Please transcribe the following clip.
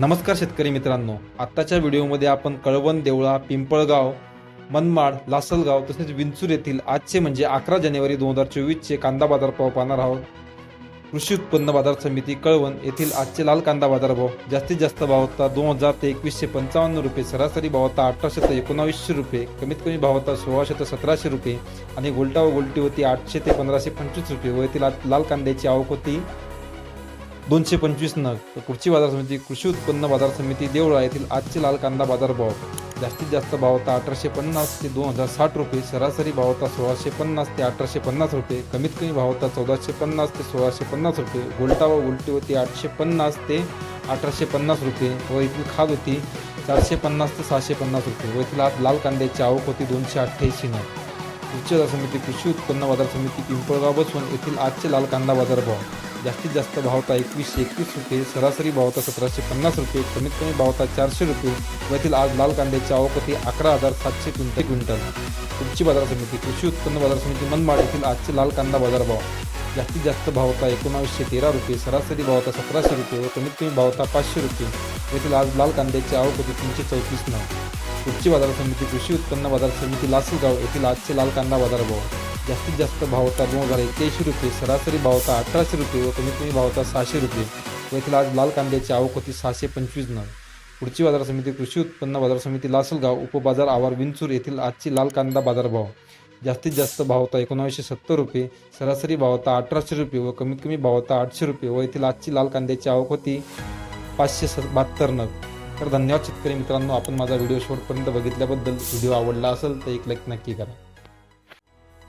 नमस्कार शेतकरी मित्रांनो. आत्ताच्या व्हिडिओमध्ये आपण कळवण देवळा पिंपळगाव मनमाड लासलगाव तसेच विंचूर येथील आजचे म्हणजे अकरा जानेवारी दोन हजार चोवीसचे कांदा बाजार भाव पाहणार आहोत. कृषी उत्पन्न बाजार समिती कळवण येथील आजचे लाल कांदा बाजारभाव जास्तीत जास्त भाव होता दोन हजार ते एकवीसशे पंचावन्न रुपये सरासरी भाव होता अठराशे ते एकोणावीसशे रुपये कमीत कमी भाव होता सोळाशे ते सतराशे रुपये आणि गोलटा व गोलटी होती आठशे ते पंधराशे पंचवीस रुपये व येथील लाल कांद्याची आवक होती. दोनशे पंचवीस नग. कृषी बाजार समिती? कृषी उत्पन्न बाजार समिती देवळा येथील आजचे लाल कांदा बाजार भाव. जास्तीत जास्त भाव होता अठराशे पन्नास ते दोन हजार साठ रुपये. सरासरी भाव होता सोळाशे पन्नास ते अठराशे पन्नास रुपये. कमीत कमी भाव होता चौदाशे पन्नास ते सोळाशे पन्नास रुपये. गोलटा व उलटी होती आठशे पन्नास ते अठराशे पन्नास रुपये. व येथील खाद होती चारशे पन्नास ते सहाशे पन्नास रुपये. व येथील आज लाल कांद्याची आवक होती दोनशे अठ्ठ्याऐंशी नग. कृषी बाजार समिती कृषी उत्पन्न बाजार समिती पिंपळगाव बसवून येथील आजचे लाल कांदा बाजार भाव. जास्तीत जास्त भाव होता एकवीसशे एकवीस रुपये सरासरी भाव होता सतराशे पन्नास रुपये कमीत कमी भाव होता चारशे रुपये. व येथील आज लाल कांद्याची आवक होती अकरा हजार सातशे क्विंटल. क्विंटल. पुढची बाजार समिती कृषी उत्पन्न बाजार समिती मनमाड येथील आजचे लाल कांदा बाजार भाव. जास्तीत जास्त भाव होता एकोणावीसशे तेरा रुपये सरासरी भाव होता सतराशे रुपये व कमीत कमी भाव होता पाचशे रुपये. येथील आज लाल कांद्याची आवक होती तीनशे चौतीस नग. पुढची बाजार समिती कृषी उत्पन्न बाजार समिती लासलगाव येथील आजचे लाल कांदा बाजार भाव. जास्तीत जास्त भाव होता दोन हजार एक्क्याऐंशी रुपये सरासरी भाव होता अठराशे रुपये व कमीत कमी भाव होता सहाशे रुपये. व येथील आज लाल कांद्याची आवक होती सहाशे पंचवीस नग. पुढची बाजार समिती कृषी उत्पन्न बाजार समिती लासलगाव उपबाजार आवार विंचूर येथील आजची लाल कांदा बाजार भाव जास्तीत जास्त भाव होता एकोणावीसशे सत्तर रुपये सरासरी भाव होता अठराशे रुपये व कमीत कमी भाव होता आठशे रुपये व येथील आजची लाल कांद्याची आवक होती पाचशे स बहात्तर नग. तर धन्यवाद शेतकरी मित्रांनो आपण माझा व्हिडिओ शेवटपर्यंत बघितल्याबद्दल. व्हिडिओ आवडला असेल तर एक लाईक नक्की करा.